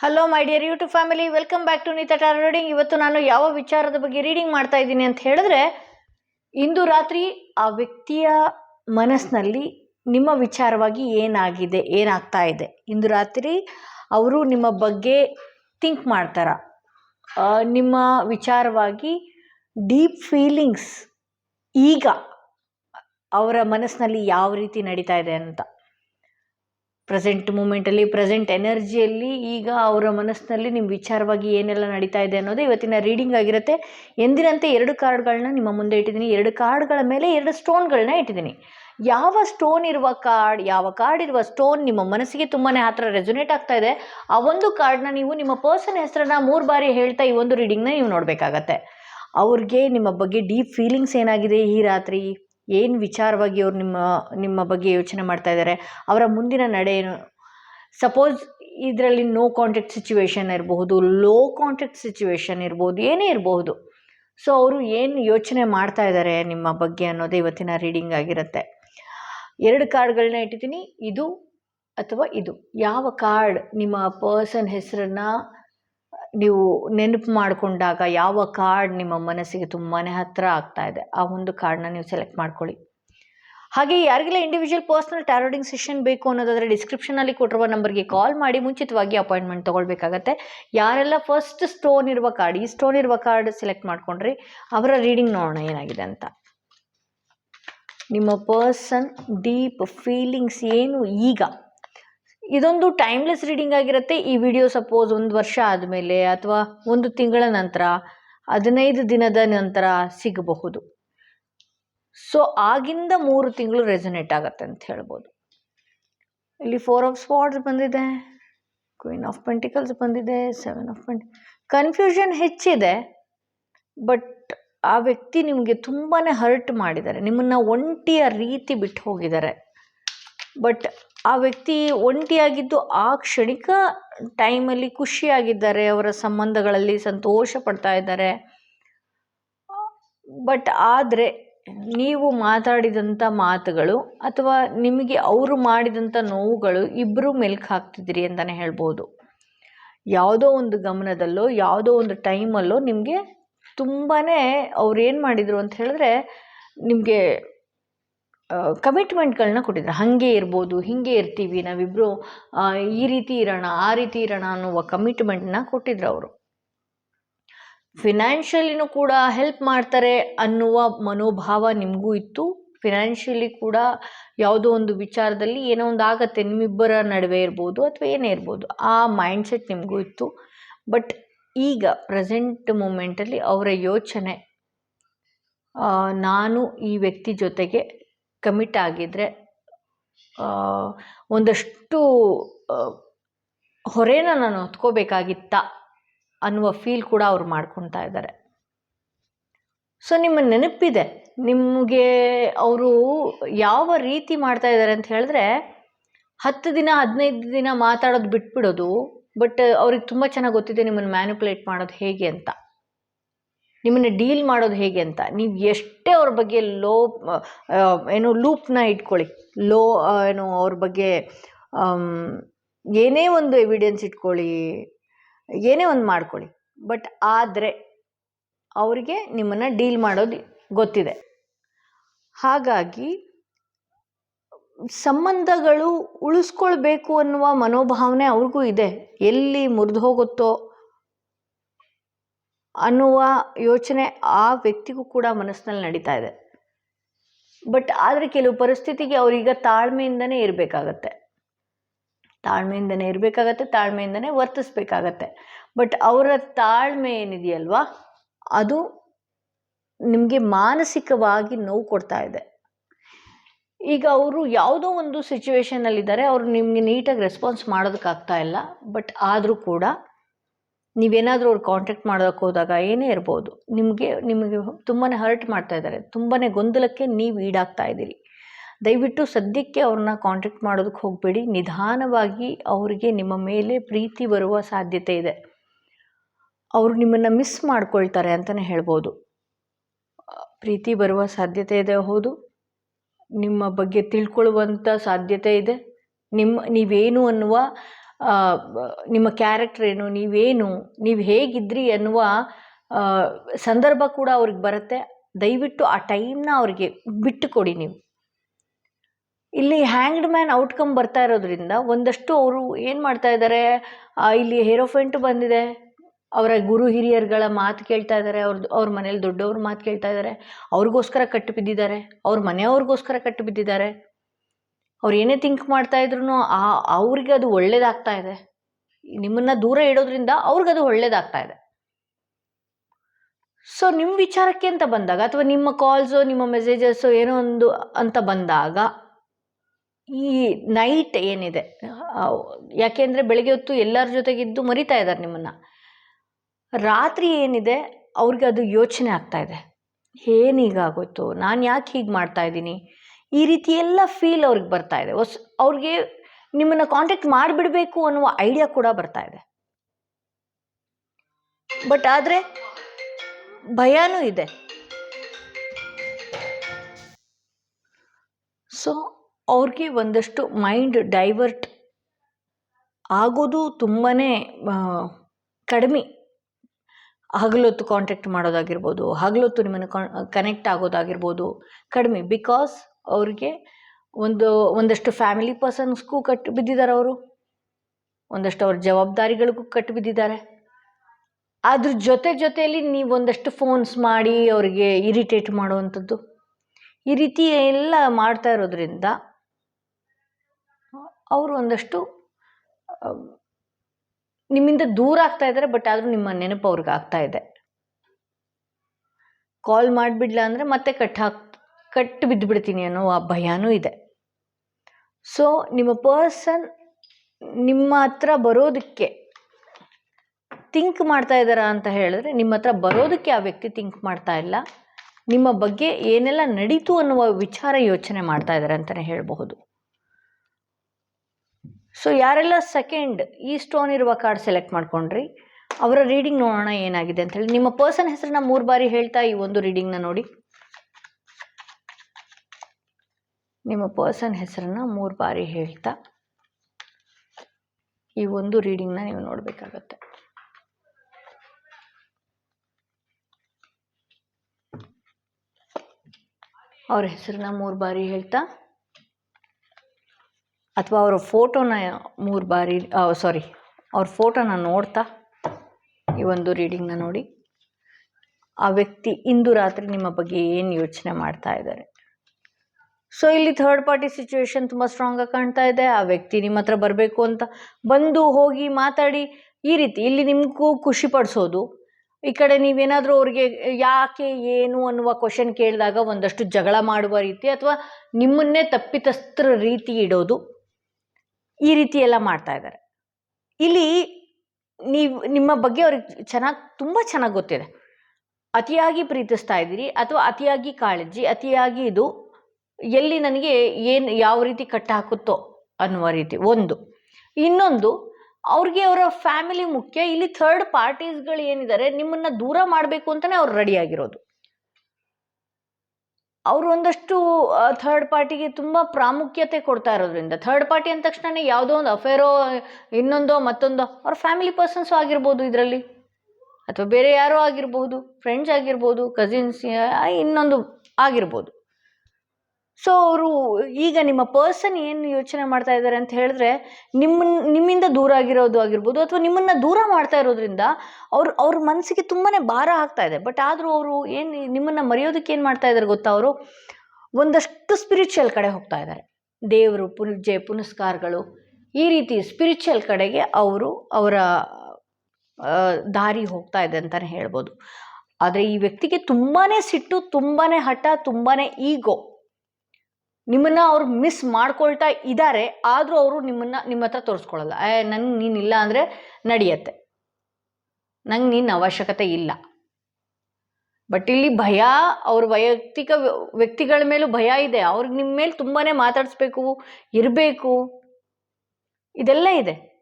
Hello my dear YouTube family welcome back to Neeta tarot reading ಇವತ್ತು ನಾನು ಯಾವ ವಿಚಾರದ ಬಗ್ಗೆ ರೀಡಿಂಗ್ ಮಾಡ್ತಾ ಇದ್ದೀನಿ ಅಂತ ಹೇಳಿದ್ರೆ, ಇಂದು ರಾತ್ರಿ ಆ ವ್ಯಕ್ತಿಯ ಮನಸ್ಸಿನಲ್ಲಿ ನಿಮ್ಮ ವಿಚಾರವಾಗಿ ಏನಾಗಿದೆ, ಏನಾಗ್ತಾ ಇದೆ? ಇಂದು ರಾತ್ರಿ ಅವರು ನಿಮ್ಮ ಬಗ್ಗೆ ಥಿಂಕ್ ಮಾಡ್ತಾರ? ನಿಮ್ಮ ವಿಚಾರವಾಗಿ ಡೀಪ್ ಫೀಲಿಂಗ್ಸ್ ಈಗ ಅವರ ಮನಸ್ಸಿನಲ್ಲಿ ಯಾವ ರೀತಿ ನಡೀತಾ ಇದೆ ಅಂತ. ಪ್ರೆಸೆಂಟ್ ಮೂಮೆಂಟಲ್ಲಿ, ಪ್ರೆಸೆಂಟ್ ಎನರ್ಜಿಯಲ್ಲಿ ಈಗ ಅವರ ಮನಸ್ಸಿನಲ್ಲಿ ನಿಮ್ಮ ವಿಚಾರವಾಗಿ ಏನೆಲ್ಲ ನಡೀತಾ ಇದೆ ಅನ್ನೋದು ಇವತ್ತಿನ ರೀಡಿಂಗ್ ಆಗಿರುತ್ತೆ. ಎಂದಿನಂತೆ ಎರಡು ಕಾರ್ಡ್ಗಳನ್ನ ನಿಮ್ಮ ಮುಂದೆ ಇಟ್ಟಿದ್ದೀನಿ. ಎರಡು ಕಾರ್ಡ್ಗಳ ಮೇಲೆ ಎರಡು ಸ್ಟೋನ್ಗಳನ್ನ ಇಟ್ಟಿದ್ದೀನಿ. ಯಾವ ಸ್ಟೋನ್ ಇರುವ ಕಾರ್ಡ್, ಯಾವ ಕಾರ್ಡ್ ಇರುವ ಸ್ಟೋನ್ ನಿಮ್ಮ ಮನಸ್ಸಿಗೆ ತುಂಬಾ ಹತ್ರ ರೆಸೊನೇಟ್ ಆಗ್ತಾ ಇದೆ, ಆ ಒಂದು ಕಾರ್ಡ್ನ ನೀವು ನಿಮ್ಮ ಪರ್ಸನ್ ಹೆಸರನ್ನ ಮೂರು ಬಾರಿ ಹೇಳ್ತಾ ಈ ಒಂದು ರೀಡಿಂಗ್ನ ನೀವು ನೋಡಬೇಕಾಗತ್ತೆ. ಅವ್ರಿಗೆ ನಿಮ್ಮ ಬಗ್ಗೆ ಡೀಪ್ ಫೀಲಿಂಗ್ಸ್ ಏನಾಗಿದೆ ಈ ರಾತ್ರಿ? ಏನು ವಿಚಾರವಾಗಿ ಅವ್ರು ನಿಮ್ಮ ನಿಮ್ಮ ಬಗ್ಗೆ ಯೋಚನೆ ಮಾಡ್ತಾ ಇದ್ದಾರೆ ಅವರ ಮುಂದಿನ ನಡೆ ಏನು? ಸಪೋಸ್ ಇದರಲ್ಲಿ ನೋ ಕಾಂಟ್ಯಾಕ್ಟ್ ಸಿಚುವೇಶನ್ ಇರಬಹುದು ಲೋ ಕಾಂಟ್ಯಾಕ್ಟ್ ಸಿಚುವೇಶನ್ ಇರ್ಬೋದು ಏನೇ ಇರಬಹುದು. ಸೊ ಅವರು ಏನು ಯೋಚನೆ ಮಾಡ್ತಾ ಇದ್ದಾರೆ ನಿಮ್ಮ ಬಗ್ಗೆ ಅನ್ನೋದೇ ಇವತ್ತಿನ ರೀಡಿಂಗ್ ಆಗಿರುತ್ತೆ. ಎರಡು ಕಾರ್ಡ್ಗಳನ್ನ ಇಟ್ಟಿದ್ದೀನಿ, ಇದು ಅಥವಾ ಇದು. ಯಾವ ಕಾರ್ಡ್ ನಿಮ್ಮ ಪರ್ಸನ್ ಹೆಸರನ್ನ ನೀವು ನೆನಪು ಮಾಡಿಕೊಂಡಾಗ ಯಾವ ಕಾರ್ಡ್ ನಿಮ್ಮ ಮನಸ್ಸಿಗೆ ತುಂಬಾ ಹತ್ತಿರ ಆಗ್ತಾ ಇದೆ, ಆ ಒಂದು ಕಾರ್ಡ್ನ ನೀವು ಸೆಲೆಕ್ಟ್ ಮಾಡ್ಕೊಳ್ಳಿ. ಹಾಗೆ ಯಾರಿಗೆಲ್ಲ ಇಂಡಿವಿಜುವಲ್ ಪರ್ಸ್ನಲ್ ಟ್ಯಾರೋಡಿಂಗ್ ಸೆಷನ್ ಬೇಕು ಅನ್ನೋದಾದರೆ ಡಿಸ್ಕ್ರಿಪ್ಷನಲ್ಲಿ ಕೊಟ್ಟಿರುವ ನಂಬರ್ಗೆ ಕಾಲ್ ಮಾಡಿ, ಮುಂಚಿತವಾಗಿ ಅಪಾಯಿಂಟ್ಮೆಂಟ್ ತೊಗೊಳ್ಬೇಕಾಗತ್ತೆ. ಯಾರೆಲ್ಲ ಫಸ್ಟ್ ಸ್ಟೋನ್ ಇರುವ ಕಾರ್ಡ್ ಈ ಸ್ಟೋನ್ ಇರುವ ಕಾರ್ಡ್ ಸೆಲೆಕ್ಟ್ ಮಾಡಿಕೊಂಡ್ರಿ ಅವರ ರೀಡಿಂಗ್ ನೋಡೋಣ ಏನಾಗಿದೆ ಅಂತ. ನಿಮ್ಮ ಪರ್ಸನ್ ಡೀಪ್ ಫೀಲಿಂಗ್ಸ್ ಏನು ಈಗ? ಇದೊಂದು ಟೈಮ್ಲೆಸ್ ರೀಡಿಂಗ್ ಆಗಿರುತ್ತೆ. ಈ ವಿಡಿಯೋ ಸಪೋಸ್ ಒಂದು ವರ್ಷ ಆದಮೇಲೆ ಅಥವಾ ಒಂದು ತಿಂಗಳ ನಂತರ ಹದಿನೈದು ದಿನದ ನಂತರ ಸಿಗಬಹುದು. ಸೊ ಆಗಿಂದ ಮೂರು ತಿಂಗಳು ರೆಸೊನೇಟ್ ಆಗುತ್ತೆ ಅಂತ ಹೇಳ್ಬೋದು. ಇಲ್ಲಿ ಫೋರ್ ಆಫ್ ಸ್ಪಾಟ್ಸ್ ಬಂದಿದೆ ಕ್ವೀನ್ ಆಫ್ ಪೆಂಟಿಕಲ್ಸ್ ಬಂದಿದೆ ಸೆವೆನ್ ಆಫ್ ಪೆಂಟಿ ಕನ್ಫ್ಯೂಷನ್ ಹೆಚ್ಚಿದೆ ಬಟ್ ಆ ವ್ಯಕ್ತಿ ನಿಮಗೆ ತುಂಬಾ ಹರ್ಟ್ ಮಾಡಿದ್ದಾರೆ. ನಿಮ್ಮನ್ನು ಒಂಟಿಯ ರೀತಿ ಬಿಟ್ಟು ಹೋಗಿದ್ದಾರೆ. ಬಟ್ ಆ ವ್ಯಕ್ತಿ ಒಂಟಿಯಾಗಿದ್ದು ಆ ಕ್ಷಣಿಕ ಟೈಮಲ್ಲಿ ಖುಷಿಯಾಗಿದ್ದಾರೆ, ಅವರ ಸಂಬಂಧಗಳಲ್ಲಿ ಸಂತೋಷ ಪಡ್ತಾ ಇದ್ದಾರೆ. ಬಟ್ ಆದರೆ ನೀವು ಮಾತಾಡಿದಂಥ ಮಾತುಗಳು ಅಥವಾ ನಿಮಗೆ ಅವರು ಮಾಡಿದಂಥ ನೋವುಗಳು ಇಬ್ಬರು ಮೆಲ್ಕು ಹಾಕ್ತಿದ್ದೀರಿ ಅಂತಲೇ ಹೇಳ್ಬೋದು. ಯಾವುದೋ ಒಂದು ಗಮನದಲ್ಲೋ, ಯಾವುದೋ ಒಂದು ಟೈಮಲ್ಲೋ ನಿಮಗೆ ತುಂಬಾ ಅವ್ರು ಏನು ಮಾಡಿದರು ಅಂತ ಹೇಳಿದ್ರೆ ನಿಮಗೆ ಕಮಿಟ್ಮೆಂಟ್ಗಳನ್ನ ಕೊಟ್ಟಿದ್ರು ಹಾಗೆ ಇರ್ಬೋದು, ಹೀಗೆ ಇರ್ತೀವಿ ನಾವಿಬ್ಬರು ಈ ರೀತಿ ಇರೋಣ, ಆ ರೀತಿ ಇರೋಣ ಅನ್ನುವ ಕಮಿಟ್ಮೆಂಟ್ನ ಕೊಟ್ಟಿದ್ರು ಅವರು. ಫಿನಾನ್ಷಿಯಲಿನೂ ಕೂಡ ಹೆಲ್ಪ್ ಮಾಡ್ತಾರೆ ಅನ್ನುವ ಮನೋಭಾವ ನಿಮಗೂ ಇತ್ತು. ಫಿನಾನ್ಷಿಯಲಿ ಕೂಡ ಯಾವುದೋ ಒಂದು ವಿಚಾರದಲ್ಲಿ ಏನೋ ಒಂದು ಆಗತ್ತೆ, ನಿಮ್ಮಿಬ್ಬರ ನಡುವೆ ಇರ್ಬೋದು ಅಥವಾ ಏನೇ ಇರ್ಬೋದು, ಆ ಮೈಂಡ್ಸೆಟ್ ನಿಮಗೂ ಇತ್ತು. ಬಟ್ ಈಗ ಪ್ರೆಸೆಂಟ್ ಮೂಮೆಂಟಲ್ಲಿ ಅವರ ಯೋಚನೆ ನಾನು ಈ ವ್ಯಕ್ತಿ ಜೊತೆಗೆ ಕಮಿಟ್ ಆಗಿದ್ದರೆ ಒಂದಷ್ಟು ಹೊರೇನ ನಾನು ಹೊತ್ಕೋಬೇಕಾಗಿತ್ತ ಅನ್ನುವ ಫೀಲ್ ಕೂಡ ಅವ್ರು ಮಾಡ್ಕೊತಾ ಇದ್ದಾರೆ. ಸೊ ನಿಮ್ಮ ನೆನಪಿದೆ. ನಿಮಗೆ ಅವರು ಯಾವ ರೀತಿ ಮಾಡ್ತಾ ಇದ್ದಾರೆ ಅಂತ ಹೇಳಿದ್ರೆ, ಹತ್ತು ದಿನ, ಹದಿನೈದು ದಿನ ಮಾತಾಡೋದು ಬಿಟ್ಬಿಡೋದು ಬಟ್ ಅವ್ರಿಗೆ ತುಂಬ ಚೆನ್ನಾಗಿ ಗೊತ್ತಿದೆ ನಿಮ್ಮನ್ನು ಮ್ಯಾನಿಪುಲೇಟ್ ಮಾಡೋದು ಹೇಗೆ ಅಂತ. ನಿಮ್ಮನ್ನು ಡೀಲ್ ಮಾಡೋದು ಹೇಗೆ ಅಂತ? ನೀವು ಎಷ್ಟೇ ಅವ್ರ ಬಗ್ಗೆ ಲೋ ಏನು ಲೂಪ್ನ ಇಟ್ಕೊಳ್ಳಿ. ಲೋ ಏನು ಅವ್ರ ಬಗ್ಗೆ ಏನೇ ಒಂದು ಎವಿಡೆನ್ಸ್ ಇಟ್ಕೊಳ್ಳಿ, ಏನೇ ಒಂದು ಮಾಡ್ಕೊಳ್ಳಿ. ಬಟ್ ಆದರೆ ಅವರಿಗೆ ನಿಮ್ಮನ್ನು ಡೀಲ್ ಮಾಡೋದು ಗೊತ್ತಿದೆ. ಹಾಗಾಗಿ ಸಂಬಂಧಗಳು ಉಳಿಸ್ಕೊಳ್ಬೇಕು ಅನ್ನುವ ಮನೋಭಾವನೆ ಅವ್ರಿಗೂ ಇದೆ. ಎಲ್ಲಿ ಮುರಿದು ಹೋಗುತ್ತೋ ಅನ್ನುವ ಯೋಚನೆ ಆ ವ್ಯಕ್ತಿಗೂ ಕೂಡ ಮನಸ್ಸಿನಲ್ಲಿ ನಡೀತಾ ಇದೆ. ಬಟ್ ಆದರೆ ಕೆಲವು ಪರಿಸ್ಥಿತಿಗೆ ಅವರೀಗ ತಾಳ್ಮೆಯಿಂದನೇ ಇರಬೇಕಾಗತ್ತೆ. ತಾಳ್ಮೆಯಿಂದನೇ ಇರಬೇಕಾಗತ್ತೆ, ತಾಳ್ಮೆಯಿಂದನೇ ವರ್ತಿಸ್ಬೇಕಾಗತ್ತೆ. ಬಟ್ ಅವರ ತಾಳ್ಮೆ ಏನಿದೆಯಲ್ವಾ, ಅದು ನಿಮಗೆ ಮಾನಸಿಕವಾಗಿ ನೋವು ಕೊಡ್ತಾ ಇದೆ. ಈಗ ಅವರು ಯಾವುದೋ ಒಂದು ಸಿಚುವೇಶನಲ್ಲಿದ್ದಾರೆ ಅವರು ನಿಮಗೆ ನೀಟಾಗಿ ರೆಸ್ಪಾನ್ಸ್ ಮಾಡೋದಕ್ಕಾಗ್ತಾ ಇಲ್ಲ ಬಟ್ ಆದರೂ ಕೂಡ ನೀವೇನಾದರೂ ಅವ್ರು ಕಾಂಟ್ಯಾಕ್ಟ್ ಮಾಡೋಕ್ಕೆ ಹೋದಾಗ ಏನೇ ಇರ್ಬೋದು, ನಿಮಗೆ ನಿಮಗೆ ತುಂಬಾ ಹರ್ಟ್ ಮಾಡ್ತಾ ಇದ್ದಾರೆ ತುಂಬಾ ಗೊಂದಲಕ್ಕೆ ನೀವು ಈಡಾಗ್ತಾ ಇದ್ದೀರಿ. ದಯವಿಟ್ಟು ಸದ್ಯಕ್ಕೆ ಅವ್ರನ್ನ ಕಾಂಟ್ಯಾಕ್ಟ್ ಮಾಡೋದಕ್ಕೆ ಹೋಗಬೇಡಿ, ನಿಧಾನವಾಗಿ ಅವರಿಗೆ ನಿಮ್ಮ ಮೇಲೆ ಪ್ರೀತಿ ಬರುವ ಸಾಧ್ಯತೆ ಇದೆ. ಅವರು ನಿಮ್ಮನ್ನು ಮಿಸ್ ಮಾಡ್ಕೊಳ್ತಾರೆ ಅಂತಲೇ ಹೇಳ್ಬೋದು. ಪ್ರೀತಿ ಬರುವ ಸಾಧ್ಯತೆ ಇದೆ, ಹೌದು. ನಿಮ್ಮ ಬಗ್ಗೆ ತಿಳ್ಕೊಳ್ಳುವಂಥ ಸಾಧ್ಯತೆ ಇದೆ. ನಿಮ್ಮ ನೀವೇನು ಅನ್ನುವ ನಿಮ್ಮ ಕ್ಯಾರೆಕ್ಟರ್ ಏನು, ನೀವೇನು, ನೀವು ಹೇಗಿದ್ರಿ ಅನ್ನುವ ಸಂದರ್ಭ ಕೂಡ ಅವ್ರಿಗೆ ಬರುತ್ತೆ. ದಯವಿಟ್ಟು ಆ ಟೈಮ್ನ ಅವ್ರಿಗೆ ಬಿಟ್ಟು ಕೊಡಿ ನೀವು. ಇಲ್ಲಿ ಹ್ಯಾಂಗ್ಡ್ ಮ್ಯಾನ್ ಔಟ್ಕಮ್ ಬರ್ತಾ ಇರೋದ್ರಿಂದ ಒಂದಷ್ಟು ಅವರು ಏನು ಮಾಡ್ತಾ ಇದ್ದಾರೆ ಇಲ್ಲಿ ಹೇರೋಫೆಂಟ್ ಬಂದಿದೆ. ಅವರ ಗುರು ಹಿರಿಯರುಗಳ ಮಾತು ಕೇಳ್ತಾ ಇದ್ದಾರೆ ಅವ್ರದ್ದು ಅವ್ರ ಮನೇಲಿ ದೊಡ್ಡವ್ರ ಮಾತು ಕೇಳ್ತಾ ಇದ್ದಾರೆ ಅವ್ರಿಗೋಸ್ಕರ ಕಟ್ಟು ಬಿದ್ದಿದ್ದಾರೆ ಅವ್ರ ಮನೆಯವ್ರಿಗೋಸ್ಕರ ಕಟ್ಟು ಬಿದ್ದಿದ್ದಾರೆ ಅವ್ರು ಏನೇ ಥಿಂಕ್ ಮಾಡ್ತಾ ಇದ್ರು ಆ, ಅವ್ರಿಗೆ ಅದು ಒಳ್ಳೇದಾಗ್ತಾ ಇದೆ. ನಿಮ್ಮನ್ನ ದೂರ ಇಡೋದ್ರಿಂದ ಅವ್ರಿಗದು ಒಳ್ಳೇದಾಗ್ತಾ ಇದೆ. ಸೊ ನಿಮ್ಮ ವಿಚಾರಕ್ಕೆ ಅಂತ ಬಂದಾಗ ಅಥವಾ ನಿಮ್ಮ ಕಾಲ್ಸು ನಿಮ್ಮ ಮೆಸೇಜಸ್ಸು ಏನೋ ಒಂದು ಅಂತ ಬಂದಾಗ ಈ ನೈಟ್ ಏನಿದೆ ಯಾಕೆ ಯಾಕೆಂದರೆ ಬೆಳಗ್ಗೆ ಹೊತ್ತು ಎಲ್ಲರ ಜೊತೆಗಿದ್ದು ಮರಿತಾ ಇದ್ದಾರೆ ನಿಮ್ಮನ್ನು. ರಾತ್ರಿ ಏನಿದೆ, ಅವ್ರಿಗೆ ಅದು ಯೋಚನೆ ಆಗ್ತಾ ಇದೆ. ಏನೀಗಾಗೋಯ್ತು ನಾನು ಯಾಕೆ ಹೀಗೆ ಮಾಡ್ತಾ ಇದ್ದೀನಿ? ಈ ರೀತಿ ಎಲ್ಲ ಫೀಲ್ ಅವ್ರಿಗೆ ಬರ್ತಾ ಇದೆ. ಹೊಸ ಅವ್ರಿಗೆ ನಿಮ್ಮನ್ನು ಕಾಂಟ್ಯಾಕ್ಟ್ ಮಾಡಿಬಿಡಬೇಕು ಅನ್ನುವ ಐಡಿಯಾ ಕೂಡ ಬರ್ತಾ ಇದೆ. ಬಟ್ ಆದರೆ ಭಯನೂ ಇದೆ. ಸೊ ಅವ್ರಿಗೆ ಒಂದಷ್ಟು ಮೈಂಡ್ ಡೈವರ್ಟ್ ಆಗೋದು ತುಂಬಾ ಕಡಿಮೆ. ಹಗಲೊತ್ತು ಕಾಂಟ್ಯಾಕ್ಟ್ ಮಾಡೋದಾಗಿರ್ಬೋದು, ಹಗಲೊತ್ತು ನಿಮ್ಮನ್ನು ಕನೆಕ್ಟ್ ಆಗೋದಾಗಿರ್ಬೋದು ಕಡಿಮೆ. ಬಿಕಾಸ್ ಅವ್ರಿಗೆ ಒಂದು, ಒಂದಷ್ಟು ಫ್ಯಾಮಿಲಿ ಪರ್ಸನ್ಸ್ಗೂ ಕಟ್ಟು ಬಿದ್ದಿದ್ದಾರೆ ಅವರು. ಒಂದಷ್ಟು ಅವ್ರ ಜವಾಬ್ದಾರಿಗಳಿಗೂ ಕಟ್ಟು ಬಿದ್ದಿದ್ದಾರೆ. ಅದ್ರ ಜೊತೆ ಜೊತೆಯಲ್ಲಿ ನೀವು ಒಂದಷ್ಟು ಫೋನ್ಸ್ ಮಾಡಿ ಅವರಿಗೆ ಇರಿಟೇಟ್ ಮಾಡುವಂಥದ್ದು. ಈ ರೀತಿ ಎಲ್ಲ ಮಾಡ್ತಾ ಇರೋದ್ರಿಂದ ಅವರು ಒಂದಷ್ಟು ನಿಮ್ಮಿಂದ ದೂರ ಆಗ್ತಾ ಇದ್ದಾರೆ ಬಟ್ ಆದರೂ ನಿಮ್ಮ ನೆನಪು ಅವ್ರಿಗೆ ಆಗ್ತಾ ಇದೆ. ಕಾಲ್ ಮಾಡಿಬಿಡ್ಲ ಅಂದರೆ ಮತ್ತೆ ಕಟ್ ಹಾಕ್ ಕಟ್ಟು ಬಿದ್ದುಬಿಡ್ತೀನಿ ಅನ್ನೋ ಆ ಭಯನೂ ಇದೆ. ಸೊ ನಿಮ್ಮ ಪರ್ಸನ್ ನಿಮ್ಮ ಹತ್ರ ಬರೋದಕ್ಕೆ ಥಿಂಕ್ ಮಾಡ್ತಾ ಇದ್ದಾರಾ ಅಂತ ಹೇಳಿದ್ರೆ, ನಿಮ್ಮ ಹತ್ರ ಬರೋದಕ್ಕೆ ಆ ವ್ಯಕ್ತಿ ಥಿಂಕ್ ಮಾಡ್ತಾ ಇಲ್ಲ. ನಿಮ್ಮ ಬಗ್ಗೆ ಏನೆಲ್ಲ ನಡೀತು ಅನ್ನುವ ವಿಚಾರ ಯೋಚನೆ ಮಾಡ್ತಾ ಇದ್ದಾರೆ ಅಂತಲೇ ಹೇಳಬಹುದು. ಸೊ ಯಾರೆಲ್ಲ ಸೆಕೆಂಡ್ ಈ ಸ್ಟೋನ್ ಇರುವ ಕಾರ್ಡ್ ಸೆಲೆಕ್ಟ್ ಮಾಡ್ಕೊಂಡ್ರಿ, ಅವರ ರೀಡಿಂಗ್ ನೋಡೋಣ ಏನಾಗಿದೆ ಅಂತ ಹೇಳಿ. ನಿಮ್ಮ ಪರ್ಸನ್ ಹೆಸರನ್ನ ಮೂರು ಬಾರಿ ಹೇಳ್ತಾ ಈ ಒಂದು ರೀಡಿಂಗ್ನ ನೋಡಿ. ನಿಮ್ಮ ಪರ್ಸನ್ ಹೆಸರನ್ನು ಮೂರು ಬಾರಿ ಹೇಳ್ತಾ ಈ ಒಂದು ರೀಡಿಂಗ್ನ ನೀವು ನೋಡಬೇಕಾಗತ್ತೆ. ಅವ್ರ ಹೆಸರನ್ನ ಮೂರು ಬಾರಿ ಹೇಳ್ತಾ ಅಥವಾ ಅವರ ಫೋಟೋನ ಮೂರು ಬಾರಿ ಸಾರಿ ಅವ್ರ ಫೋಟೋನ ನೋಡ್ತಾ ಈ ಒಂದು ರೀಡಿಂಗ್ನ ನೋಡಿ. ಆ ವ್ಯಕ್ತಿ ಇಂದು ರಾತ್ರಿ ನಿಮ್ಮ ಬಗ್ಗೆ ಏನು ಯೋಚನೆ ಮಾಡ್ತಾ ಇದ್ದಾರೆ? ಸೊ ಇಲ್ಲಿ ಥರ್ಡ್ ಪಾರ್ಟಿ ಸಿಚುವೇಶನ್ ತುಂಬ ಸ್ಟ್ರಾಂಗಾಗಿ ಕಾಣ್ತಾ ಇದೆ. ಆ ವ್ಯಕ್ತಿ ನಿಮ್ಮ ಹತ್ರ ಬರಬೇಕು ಅಂತ ಬಂದು ಹೋಗಿ ಮಾತಾಡಿ ಈ ರೀತಿ ಇಲ್ಲಿ ನಿಮಗೂ ಖುಷಿ ಪಡಿಸೋದು. ಈ ಕಡೆ ನೀವೇನಾದರೂ ಅವ್ರಿಗೆ ಯಾಕೆ, ಏನು ಅನ್ನುವ ಕ್ವಶನ್ ಕೇಳಿದಾಗ ಒಂದಷ್ಟು ಜಗಳ ಮಾಡುವ ರೀತಿ ಅಥವಾ ನಿಮ್ಮನ್ನೇ ತಪ್ಪಿತಸ್ಥರ ರೀತಿ ಇಡೋದು ಈ ರೀತಿ ಎಲ್ಲ ಮಾಡ್ತಾ ಇದ್ದಾರೆ. ಇಲ್ಲಿ ನೀವು, ನಿಮ್ಮ ಬಗ್ಗೆ ಅವ್ರಿಗೆ ಚೆನ್ನಾಗಿ, ತುಂಬ ಚೆನ್ನಾಗಿ ಗೊತ್ತಿದೆ. ಅತಿಯಾಗಿ ಪ್ರೀತಿಸ್ತಾ ಇದ್ದೀರಿ ಅಥವಾ ಅತಿಯಾಗಿ ಕಾಳಜಿ, ಅತಿಯಾಗಿ ಇದು ಎಲ್ಲಿ ನನಗೆ ಏನು ಯಾವ ರೀತಿ ಕಟ್ ಹಾಕುತ್ತೋ ಅನ್ನುವ ರೀತಿ, ಒಂದು. ಇನ್ನೊಂದು, ಅವ್ರಿಗೆ ಅವರ ಫ್ಯಾಮಿಲಿ ಮುಖ್ಯ. ಇಲ್ಲಿ ಥರ್ಡ್ ಪಾರ್ಟೀಸ್ಗಳು ಏನಿದ್ದಾರೆ, ನಿಮ್ಮನ್ನ ದೂರ ಮಾಡಬೇಕು ಅಂತಲೇ ಅವ್ರು ರೆಡಿ ಆಗಿರೋದು. ಅವರು ಒಂದಷ್ಟು ಥರ್ಡ್ ಪಾರ್ಟಿಗೆ ತುಂಬ ಪ್ರಾಮುಖ್ಯತೆ ಕೊಡ್ತಾ ಇರೋದ್ರಿಂದ ಥರ್ಡ್ ಪಾರ್ಟಿ ಅಂದ ತಕ್ಷಣ ಯಾವುದೋ ಒಂದು ಅಫೇರೋ ಇನ್ನೊಂದೋ, ಮತ್ತೊಂದೋ, ಅವ್ರ ಫ್ಯಾಮಿಲಿ ಪರ್ಸನ್ಸು ಆಗಿರ್ಬೋದು ಇದರಲ್ಲಿ. ಅಥವಾ ಬೇರೆ ಯಾರೋ ಆಗಿರ್ಬೋದು ಫ್ರೆಂಡ್ಸ್ ಆಗಿರ್ಬೋದು ಕಸಿನ್ಸ್ ಇನ್ನೊಂದು ಆಗಿರ್ಬೋದು. ಸೊ ಅವರು ಈಗ ನಿಮ್ಮ ಪರ್ಸನ್ ಏನು ಯೋಚನೆ ಮಾಡ್ತಾ ಇದ್ದಾರೆ ಅಂತ ಹೇಳಿದ್ರೆ ನಿಮ್ಮ ನಿಮ್ಮಿಂದ ದೂರ ಆಗಿರೋದು ಆಗಿರ್ಬೋದು ಅಥವಾ ನಿಮ್ಮನ್ನು ದೂರ ಮಾಡ್ತಾ ಇರೋದ್ರಿಂದ ಅವ್ರು, ಅವ್ರ ಮನಸ್ಸಿಗೆ ತುಂಬಾ ಭಾರ ಆಗ್ತಾ ಇದೆ. ಬಟ್ ಆದರೂ ಅವರು ಏನು, ನಿಮ್ಮನ್ನು ಮರೆಯೋದಕ್ಕೆ ಏನು ಮಾಡ್ತಾ ಇದ್ದಾರೆ ಗೊತ್ತಾ ಅವರು? ಒಂದಷ್ಟು ಸ್ಪಿರಿಚುವಲ್ ಕಡೆ ಹೋಗ್ತಾ ಇದ್ದಾರೆ ದೇವರು ಪೂಜೆ ಪುನಸ್ಕಾರಗಳು, ಈ ರೀತಿ ಸ್ಪಿರಿಚುವಲ್ ಕಡೆಗೆ ಅವರು ಅವರ ದಾರಿ ಹೋಗ್ತಾ ಇದೆ ಅಂತಲೇ ಹೇಳ್ಬೋದು. ಆದರೆ ಈ ವ್ಯಕ್ತಿಗೆ ತುಂಬಾ ಸಿಟ್ಟು ತುಂಬಾ ಹಠ ತುಂಬಾ ಈಗೋ ನಿಮ್ಮನ್ನು ಅವ್ರು ಮಿಸ್ ಮಾಡ್ಕೊಳ್ತಾ ಇದ್ದಾರೆ ಆದರೂ ಅವರು ನಿಮ್ಮನ್ನು ನಿಮ್ಮ ಹತ್ರ ತೋರಿಸ್ಕೊಳ್ಳಲ್ಲ ಏ, ನಂಗೆ ನೀನಿಲ್ಲ ಅಂದರೆ ನಡೆಯತ್ತೆ. ನಂಗೆ ನಿನ್ನ ಅವಶ್ಯಕತೆ ಇಲ್ಲ. ಬಟ್ ಇಲ್ಲಿ ಭಯ, ಅವ್ರ ವೈಯಕ್ತಿಕ ವ್ಯಕ್ತಿಗಳ ಮೇಲೂ ಭಯ ಇದೆ. ಅವ್ರಿಗೆ ನಿಮ್ಮ ಮೇಲೆ ತುಂಬಾ ಮಾತಾಡಿಸ್ಬೇಕು, ಇರಬೇಕು. ಇದೆಲ್ಲ ಇದೆ.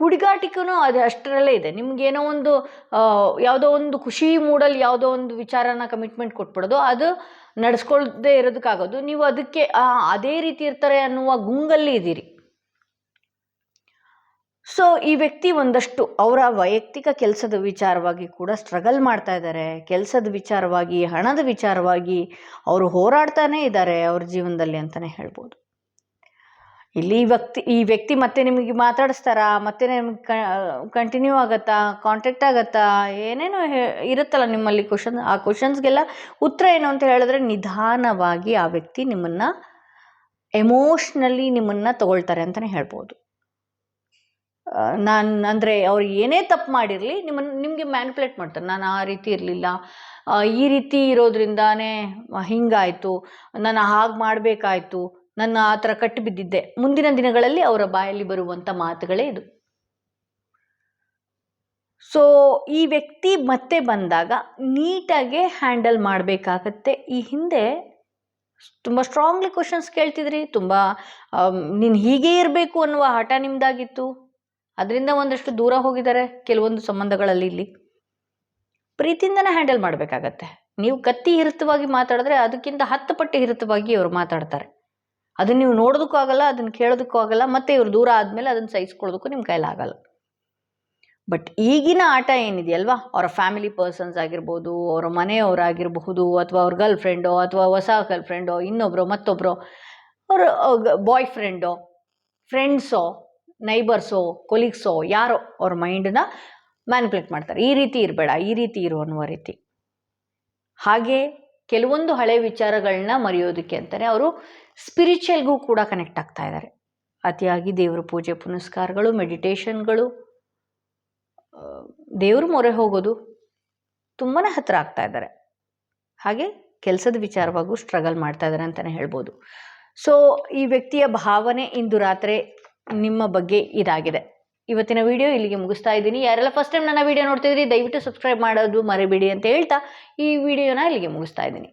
ಹುಡುಗಾಟಿಕೂ ಅದು ಅಷ್ಟರಲ್ಲೇ ಇದೆ. ನಿಮಗೇನೋ ಒಂದು ಯಾವುದೋ ಒಂದು ಖುಷಿ ಮೂಡಲ್ಲಿ ಯಾವುದೋ ಒಂದು ವಿಚಾರನ ಕಮಿಟ್ಮೆಂಟ್ ಕೊಟ್ಬಿಡೋದು, ಅದು ನಡೆಸ್ಕೊಳ್ದೇ ಇರೋದಕ್ಕಾಗೋದು. ನೀವು ಅದಕ್ಕೆ ಅದೇ ರೀತಿ ಇರ್ತಾರೆ ಅನ್ನುವ ಗುಂಗಲ್ಲಿ ಇದ್ದೀರಿ. ಸೊ ಈ ವ್ಯಕ್ತಿ ಒಂದಷ್ಟು ಅವರ ವೈಯಕ್ತಿಕ ಕೆಲಸದ ವಿಚಾರವಾಗಿ ಕೂಡ ಸ್ಟ್ರಗಲ್ ಮಾಡ್ತಾ ಇದ್ದಾರೆ. ಕೆಲಸದ ವಿಚಾರವಾಗಿ, ಹಣದ ವಿಚಾರವಾಗಿ ಅವರು ಹೋರಾಡ್ತಾನೇ ಇದ್ದಾರೆ ಅವ್ರ ಜೀವನದಲ್ಲಿ ಅಂತಲೇ ಹೇಳ್ಬೋದು. ಇಲ್ಲಿ ಈ ವ್ಯಕ್ತಿ ಈ ವ್ಯಕ್ತಿ ಮತ್ತೆ ನಿಮಗೆ ಮಾತಾಡಿಸ್ತಾರಾ? ಮತ್ತೆ ನಿಮ್ಗೆ ಕಂಟಿನ್ಯೂ ಆಗತ್ತಾ? ಕಾಂಟ್ಯಾಕ್ಟ್ ಆಗತ್ತಾ? ಏನೇನೋ ಇರುತ್ತಲ್ಲ ನಿಮ್ಮಲ್ಲಿ ಕ್ವಶನ್ ಆ ಕ್ವಶನ್ಸ್ಗೆಲ್ಲ ಉತ್ತರ ಏನು ಅಂತ ಹೇಳಿದ್ರೆ ನಿಧಾನವಾಗಿ ಆ ವ್ಯಕ್ತಿ ನಿಮ್ಮನ್ನು ಎಮೋಷ್ನಲಿ ನಿಮ್ಮನ್ನು ತಗೊಳ್ತಾರೆ ಅಂತಲೇ ಹೇಳ್ಬೋದು. ನಾನು, ಅಂದರೆ ಅವ್ರು ಏನೇ ತಪ್ಪು ಮಾಡಿರಲಿ ನಿಮ್ಮನ್ನು ನಿಮಗೆ ಮ್ಯಾನಿಪುಲೇಟ್ ಮಾಡ್ತಾರೆ. ನಾನು ಆ ರೀತಿ ಇರಲಿಲ್ಲ. ಈ ರೀತಿ ಇರೋದ್ರಿಂದಾನೇ ಹಿಂಗಾಯಿತು. ನಾನು ಹಾಗೆ ಮಾಡಬೇಕಾಯ್ತು. ನನ್ನ ಆ ಥರ ಕಟ್ಟಿ ಬಿದ್ದಿದ್ದೆ ಮುಂದಿನ ದಿನಗಳಲ್ಲಿ ಅವರ ಬಾಯಲ್ಲಿ ಬರುವಂಥ ಮಾತುಗಳೇ ಇದು. ಸೊ ಈ ವ್ಯಕ್ತಿ ಮತ್ತೆ ಬಂದಾಗ ನೀಟಾಗೆ ಹ್ಯಾಂಡಲ್ ಮಾಡಬೇಕಾಗತ್ತೆ. ಈ ಹಿಂದೆ ತುಂಬ ಸ್ಟ್ರಾಂಗ್ಲಿ ಕ್ವಶನ್ಸ್ ಕೇಳ್ತಿದ್ರಿ, ತುಂಬ ನೀನು ಹೀಗೆ ಇರಬೇಕು ಅನ್ನುವ ಹಠ ನಿಮ್ದಾಗಿತ್ತು. ಅದರಿಂದ ಒಂದಷ್ಟು ದೂರ ಹೋಗಿದ್ದಾರೆ ಕೆಲವೊಂದು ಸಂಬಂಧಗಳಲ್ಲಿ ಇಲ್ಲಿ. ಪ್ರೀತಿಯಿಂದನೇ ಹ್ಯಾಂಡಲ್ ಮಾಡಬೇಕಾಗತ್ತೆ. ನೀವು ಕತ್ತಿ ಹಿರಿತವಾಗಿ ಮಾತಾಡಿದ್ರೆ ಅದಕ್ಕಿಂತ ಹತ್ತು ಪಟ್ಟು ಹಿರಿತವಾಗಿ ಅವರು ಮಾತಾಡ್ತಾರೆ. ಅದನ್ನು ನೀವು ನೋಡೋದಕ್ಕೂ ಆಗಲ್ಲ, ಅದನ್ನ ಕೇಳೋದಕ್ಕೂ ಆಗಲ್ಲ, ಮತ್ತೆ ಇವ್ರು ದೂರ ಆದಮೇಲೆ ಅದನ್ನು ಸಹಿಸ್ಕೊಳ್ಳೋದಕ್ಕೂ ನಿಮ್ಮ ಕೈಲಾಗಲ್ಲ ಬಟ್ ಈಗಿನ ಆಟ ಏನಿದೆಯಲ್ವಾ? ಅವರ ಫ್ಯಾಮಿಲಿ ಪರ್ಸನ್ಸ್ ಆಗಿರ್ಬೋದು, ಅವರ ಮನೆಯವರಾಗಿರಬಹುದು, ಅಥವಾ ಅವ್ರ ಗರ್ಲ್ ಫ್ರೆಂಡೋ ಅಥವಾ ಹೊಸ ಗರ್ಲ್ ಫ್ರೆಂಡೋ ಇನ್ನೊಬ್ಬರು ಮತ್ತೊಬ್ಬರು ಅವರ ಬಾಯ್ ಫ್ರೆಂಡೋ ಫ್ರೆಂಡ್ಸೋ ನೈಬರ್ಸೋ ಕೊಲೀಗ್ಸೋ ಯಾರೋ ಅವ್ರ ಮೈಂಡನ್ನ ಮ್ಯಾನಿಪುಲೇಟ್ ಮಾಡ್ತಾರೆ. ಈ ರೀತಿ ಇರಬೇಡ, ಈ ರೀತಿ ಇರು ಅನ್ನುವ ರೀತಿ. ಹಾಗೆ ಕೆಲವೊಂದು ಹಳೆ ವಿಚಾರಗಳನ್ನ ಮರೆಯೋದಕ್ಕೆ ಅಂತಲೇ ಅವರು ಸ್ಪಿರಿಚುವಲ್ಗೂ ಕೂಡ ಕನೆಕ್ಟ್ ಆಗ್ತಾ ಇದ್ದಾರೆ ಅತಿಯಾಗಿ ದೇವರ ಪೂಜೆ ಪುನಸ್ಕಾರಗಳು ಮೆಡಿಟೇಷನ್ಗಳು ದೇವ್ರ ಮೊರೆ ಹೋಗೋದು ತುಂಬಾ ಹತ್ತಿರ ಆಗ್ತಾ ಇದ್ದಾರೆ ಹಾಗೆ ಕೆಲಸದ ವಿಚಾರವಾಗೂ ಸ್ಟ್ರಗಲ್ ಮಾಡ್ತಾ ಇದ್ದಾರೆ ಅಂತಲೇ ಹೇಳ್ಬೋದು. ಸೊ ಈ ವ್ಯಕ್ತಿಯ ಭಾವನೆ ಇಂದು ರಾತ್ರಿ ನಿಮ್ಮ ಬಗ್ಗೆ ಇದಾಗಿದೆ. ಇವತ್ತಿನ ವಿಡಿಯೋ ಇಲ್ಲಿಗೆ ಮುಗಿಸ್ತಾ ಇದ್ದೀನಿ. ಯಾರೆಲ್ಲ ಫಸ್ಟ್ ಟೈಮ್ ನನ್ನ ವಿಡಿಯೋ ನೋಡ್ತಿದ್ರಿ, ದಯವಿಟ್ಟು ಸಬ್ಸ್ಕ್ರೈಬ್ ಮಾಡೋದು ಮರಿಬೇಡಿ ಅಂತ ಹೇಳ್ತಾ ಈ ವಿಡಿಯೋನ ಇಲ್ಲಿಗೆ ಮುಗಿಸ್ತಾ ಇದ್ದೀನಿ.